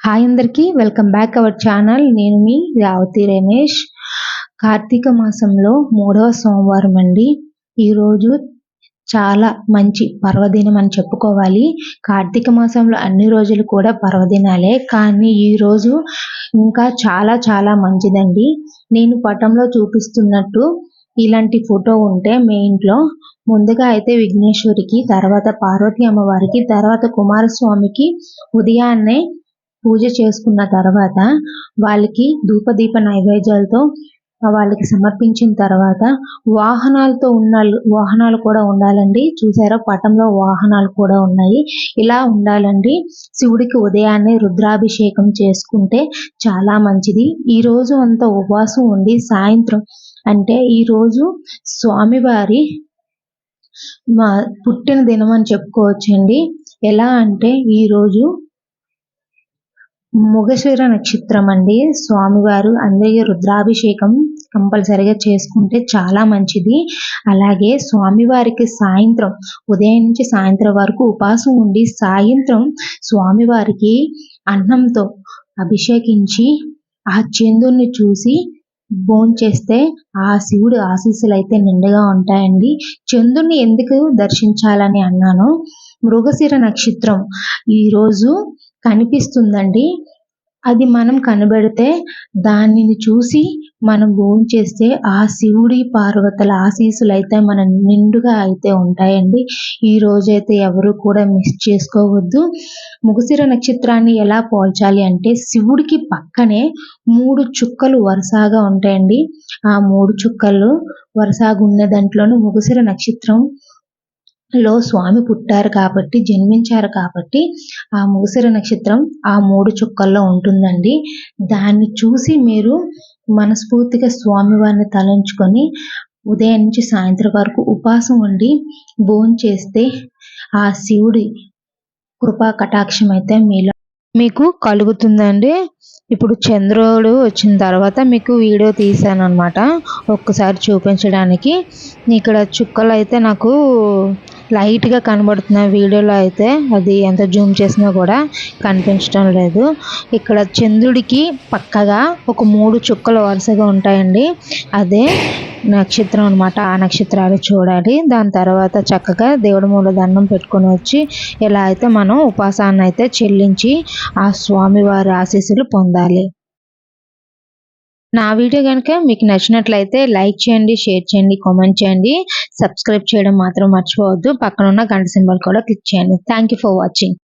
Hi అందరికీ welcome back our channel నేను మీ రావతి రమేష్. కార్తీక మాసంలో మూడవ సోమవారం అండి. ఈరోజు చాలా మంచి పర్వదినం అని చెప్పుకోవాలి. కార్తీక మాసంలో అన్ని రోజులు కూడా పర్వదినాలే. కానీ ఈరోజు ఇంకా చాలా చాలా మంచిదండి. నేను పటంలో చూపిస్తున్నట్టు ఇలాంటి ఫోటో ఉంటే మీ ఇంట్లో. ముందుగా అయితే విఘ్నేశ్వరికి తర్వాత పార్వతి అమ్మవారికి తర్వాత కుమారస్వామికి ఉదయాన్నే పూజ చేసుకున్న తర్వాత వాళ్ళకి ధూపదీప నైవేద్యాలతో వాళ్ళకి సమర్పించిన తర్వాత వాహనాలతో ఉన్న వాహనాలు కూడా ఉండాలండి. చూసారా? పటంలో వాహనాలు కూడా ఉన్నాయి. ఇలా ఉండాలండి. శివుడికి ఉదయాన్నే రుద్రాభిషేకం చేసుకుంటే చాలా మంచిది. ఈ రోజు అంతా ఉపవాసం ఉండి సాయంత్రం అంటే ఈరోజు స్వామివారి మా పుట్టిన దినం అని చెప్పుకోవచ్చండి. ఎలా అంటే ఈరోజు ముగశిర నక్షత్రం అండి. స్వామివారు అందరికీ రుద్రాభిషేకం కంపల్సరిగా చేసుకుంటే చాలా మంచిది. అలాగే స్వామివారికి సాయంత్రం ఉదయం నుంచి సాయంత్రం వరకు ఉపాసం ఉండి సాయంత్రం స్వామివారికి అన్నంతో అభిషేకించి ఆ చంద్రుని చూసి భోంచేస్తే ఆ శివుడు ఆశీస్సులు అయితే నిండుగా ఉంటాయండి. చంద్రుని ఎందుకు దర్శించాలని అన్నాను? మృగశిర నక్షత్రం. ఈరోజు కనిపిస్తుందండి. అది మనం కనబడితే దానిని చూసి మనం చేస్తే ఆ శివుడి పార్వతుల ఆశీస్సులు అయితే మన నిండుగా అయితే ఉంటాయండి. ఈ రోజైతే ఎవరు కూడా మిస్ చేసుకోవద్దు. ముగసిర నక్షత్రాన్ని ఎలా పోల్చాలి అంటే శివుడికి పక్కనే మూడు చుక్కలు వరుసగా ఉంటాయండి. ఆ మూడు చుక్కలు వరుసగా ఉన్న దాంట్లోనూ ముగసిర నక్షత్రం లో స్వామి పుట్టారు కాబట్టి జన్మించారు కాబట్టి ఆ ముగసిర నక్షత్రం ఆ మూడు చుక్కల్లో ఉంటుందండి. దాన్ని చూసి మీరు మనస్ఫూర్తిగా స్వామివారిని తలంచుకొని ఉదయం నుంచి సాయంత్రం వరకు ఉపాసం ఉండి భోజనం చేస్తే ఆ శివుడి కృపా కటాక్షం అయితే మీలో మీకు కలుగుతుందండి. ఇప్పుడు చంద్రుడు వచ్చిన తర్వాత మీకు వీడియో తీసాను అనమాట ఒక్కసారి చూపించడానికి. ఇక్కడ చుక్కలు అయితే నాకు లైట్గా కనబడుతున్న వీడియోలో అయితే అది ఎంత జూమ్ చేసినా కూడా కనిపించడం లేదు. ఇక్కడ చంద్రుడికి పక్కగా ఒక మూడు చుక్కలు వరుసగా ఉంటాయండి. అదే నక్షత్రం అనమాట ఆ నక్షత్రాలు చూడాలి. దాని తర్వాత చక్కగా దేవుడి మూల దండం పెట్టుకొని వచ్చి ఇలా అయితే మనం ఉపాసాన్ని అయితే చెల్లించి ఆ స్వామివారి ఆశీస్సులు పొందాలి. నా వీడియో కనుక మీకు నచ్చినట్లయితే లైక్ చేయండి షేర్ చేయండి కామెంట్ చేయండి. సబ్స్క్రైబ్ చేయడం మాత్రం మర్చిపోవద్దు. పక్కన ఉన్న గంట సింబల్ కూడా క్లిక్ చేయండి. Thank for watching